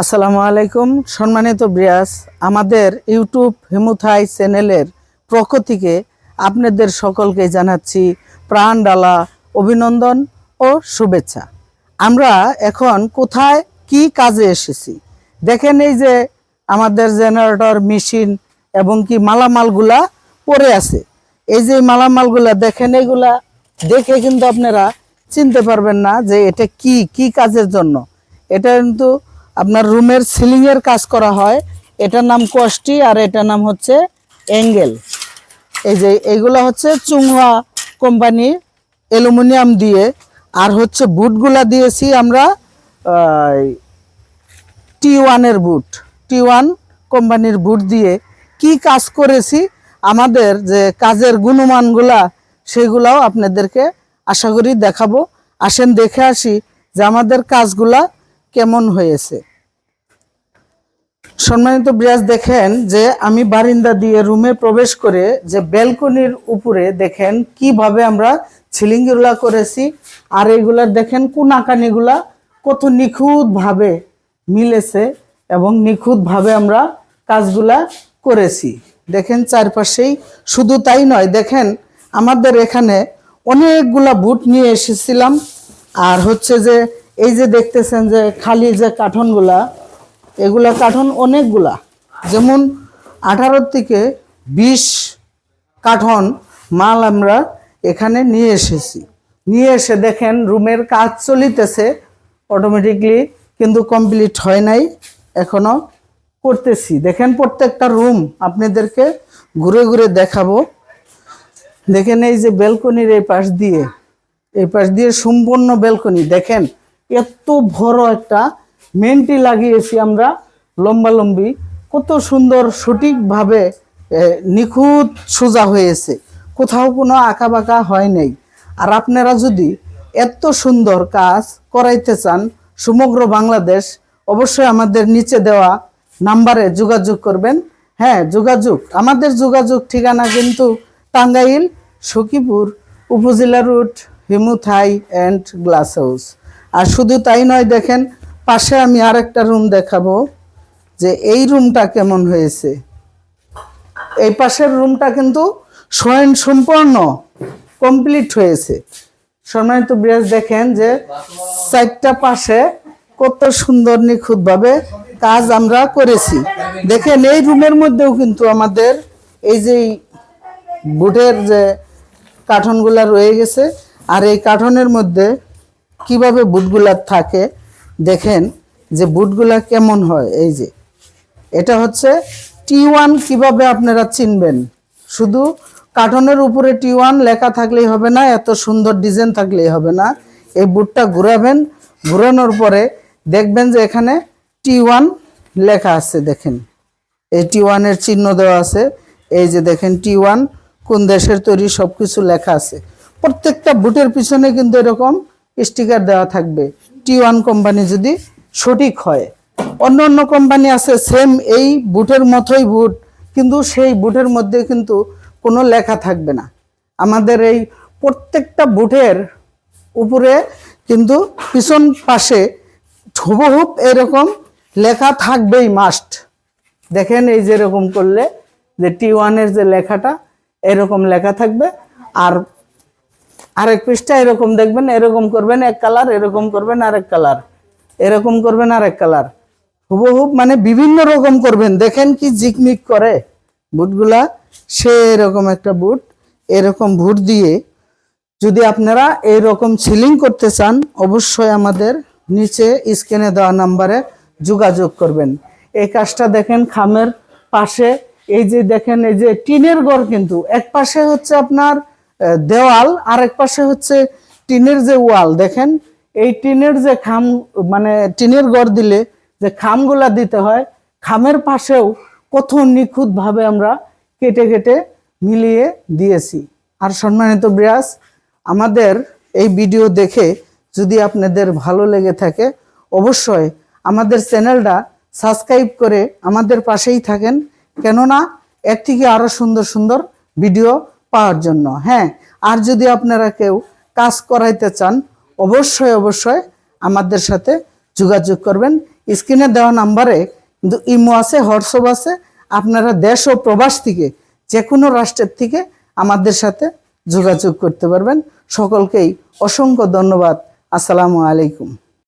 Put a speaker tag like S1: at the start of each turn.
S1: আসসালামু আলাইকুম। সম্মানিত ব্রিয়াস আমাদের ইউটিউব হিমুথাই চ্যানেলের পক্ষ থেকে আপনাদের সকলকে জানাচ্ছি প্রাণ ডালা অভিনন্দন ও শুভেচ্ছা। আমরা এখন কোথায়, কি কাজে এসেছি? দেখেন এই যে আমাদের জেনারেটর মেশিন এবং কি মালামালগুলা পড়ে আছে। এই যে মালামালগুলা, দেখেন এইগুলা দেখে কিন্তু আপনারা চিনতে পারবেন না যে এটা কি কি কাজের জন্য। এটা কিন্তু আপনার রুমের সিলিং এর কাজ করা হয়। এটার নাম কষ্টি আর এটার নাম হচ্ছে অ্যাঙ্গেল। এই যে এইগুলা হচ্ছে চুংহা কোম্পানি অ্যালুমিনিয়াম দিয়ে। আর হচ্ছে বুটগুলা দিয়েছি আমরা টি ওয়ানের বুট। টি ওয়ান কোম্পানির বুট দিয়ে কি কাজ করেছি? আমাদের যে কাজের গুণমানগুলা, সেগুলাও আপনাদেরকে আশা করি দেখাবো। আসেন দেখে আসি যে আমাদের কাজগুলা কেমন হয়েছে? সম্মানিত ব্রিয়াজ দেখেন যে আমি বারিন্দা দিয়ে রুমে প্রবেশ করে যে ব্যালকনির উপরে দেখেন কীভাবে আমরা ছিলিঙ্গিগুলা করেছি, আর এইগুলার দেখেন কোনাকানিগুলা কত নিখুঁতভাবে মিলেছে এবং নিখুঁতভাবে আমরা কাজগুলা করেছি। দেখেন চারপাশেই শুধু তাই নয়, দেখেন আমাদের এখানে অনেকগুলা বুট নিয়ে এসেছিলাম, আর হচ্ছে যে এই যে দেখতেছেন যে খালি যে কাঠনগুলা, এগুলা কাঠন অনেকগুলা। যেমন আঠারো থেকে বিশ কাঠন মাল আমরা এখানে নিয়ে এসেছি। নিয়ে এসে দেখেন রুমের কাজ চলিতেছে অটোমেটিকলি কিন্তু কমপ্লিট হয় নাই, এখনও করতেছি। দেখেন প্রত্যেকটা রুম আপনাদেরকে ঘুরে ঘুরে দেখাবো। দেখেন এই যে ব্যালকনির এই পাশ দিয়ে, এই পাশ দিয়ে সম্পূর্ণ ব্যালকনি। দেখেন এত বড় একটা মেনটি লাগিয়েছি আমরা লম্বা লম্বি কত সুন্দর সঠিকভাবে নিখুঁত সোজা হয়েছে। কোথাও কোনো আঁকা বাঁকা হয় নাই। আর আপনারা যদি এত সুন্দর কাজ করাইতে চান সমগ্র বাংলাদেশ, অবশ্যই আমাদের নিচে দেওয়া নাম্বারে যোগাযোগ করবেন। হ্যাঁ যোগাযোগ। আমাদের যোগাযোগ ঠিকানা কিন্তু টাঙ্গাইল, সখীপুর, উপজেলা রুট, হিমুথাই অ্যান্ড গ্লাস হাউস। আর শুধু তাই নয়, দেখেন, পাশে আমি আরেকটা রুম দেখাবো যে এই রুমটা কেমন হয়েছে। এই পাশের রুমটা কিন্তু স্বয়ং সম্পূর্ণ কমপ্লিট হয়েছে। সম্মানিত ব্রিয়াজ দেখেন যে চারটা পাশে কত সুন্দর নিখুঁতভাবে কাজ আমরা করেছি। দেখেন, এই রুমের মধ্যেও কিন্তু আমাদের এই যে বুটের যে কাঠনগুলা রয়ে গেছে, আর এই কাঠনের মধ্যে কীভাবে বুটগুলা থাকে, দেখেন যে বুটগুলা কেমন হয়, এই যে। এটা হচ্ছে টি ওয়ান কীভাবে আপনারা চিনবেন? শুধু কার্টনের উপরে টি ওয়ান লেখা থাকলেই হবে না, এত সুন্দর ডিজাইন থাকলেই হবে না। এই বুটটা ঘুরাবেন, ঘুরানোর পরে দেখবেন যে এখানে টি ওয়ান লেখা আছে, দেখেন। এই টি ওয়ানের চিহ্ন দেওয়া আছে, এই যে দেখেন টি ওয়ান কোন দেশের তৈরি সব কিছু লেখা আছে। প্রত্যেকটা বুটের পিছনে কিন্তু এরকম স্টিকার দেওয়া থাকবে। টি ওয়ান কোম্পানি যদি সঠিক হয়। অন্য অন্য কোম্পানি আছে সেম এই বুটের মতোই বুট, কিন্তু সেই বুটের মধ্যে কিন্তু কোনো লেখা থাকবে না। আমাদের এই প্রত্যেকটা বুটের উপরে কিন্তু পিছন পাশে হুবহুব এরকম লেখা থাকবেই মাস্ট দেখেন এই যে এরকম করলে যে টি ওয়ানের যে লেখাটা, এরকম লেখা থাকবে। আর আরেক পৃষ্ঠা এরকম দেখবেন, এরকম করবেন, এক কালার এরকম করবেন, আরেক কালার এরকম করবেন, আরেক কালার হুবহুব মানে বিভিন্ন রকম করবেন। দেখেন কি জিকমিক করে বুটগুলা সে এরকম একটা বুট, এরকম বুট দিয়ে। যদি আপনারা এরকম সিলিং করতে চান, অবশ্যই আমাদের নিচে স্ক্রিনে দেওয়া নাম্বারে যোগাযোগ করবেন। এই কাজটা দেখেন খামের পাশে, এই যে দেখেন, এই যে টিনের ঘর কিন্তু, এক পাশে হচ্ছে আপনার দেওয়াল আর এক পাশে হচ্ছে টিনের যে ওয়াল, দেখেন, এই টিনের যে খাম মানে টিনের গড় দিলে যে খামগুলা দিতে হয়, খামের পাশেও কত নিখুঁতভাবে আমরা কেটে কেটে মিলিয়ে দিয়েছি। আর সম্মানিত ব্রিয়াস আমাদের এই ভিডিও দেখে যদি আপনাদের ভালো লেগে থাকে, অবশ্যই আমাদের চ্যানেলটা সাবস্ক্রাইব করে আমাদের পাশেই থাকেন। কেননা এর থেকে আরও সুন্দর সুন্দর ভিডিও পাওয়ার জন্য হ্যাঁ? আর যদি আপনারা কেউ কাজ করাইতে চান, অবশ্যই অবশ্যই আমাদের সাথে যোগাযোগ করবেন। স্ক্রিনে দেওয়া নাম্বারে কিন্তু ইমো আছে, হোয়াটসঅ্যাপ আছে। আপনারা দেশ ও প্রবাস থেকে যে কোনো রাষ্ট্রের থেকে আমাদের সাথে যোগাযোগ করতে পারবেন। সকলকেই অসংখ্য ধন্যবাদ। আসসালামু আলাইকুম।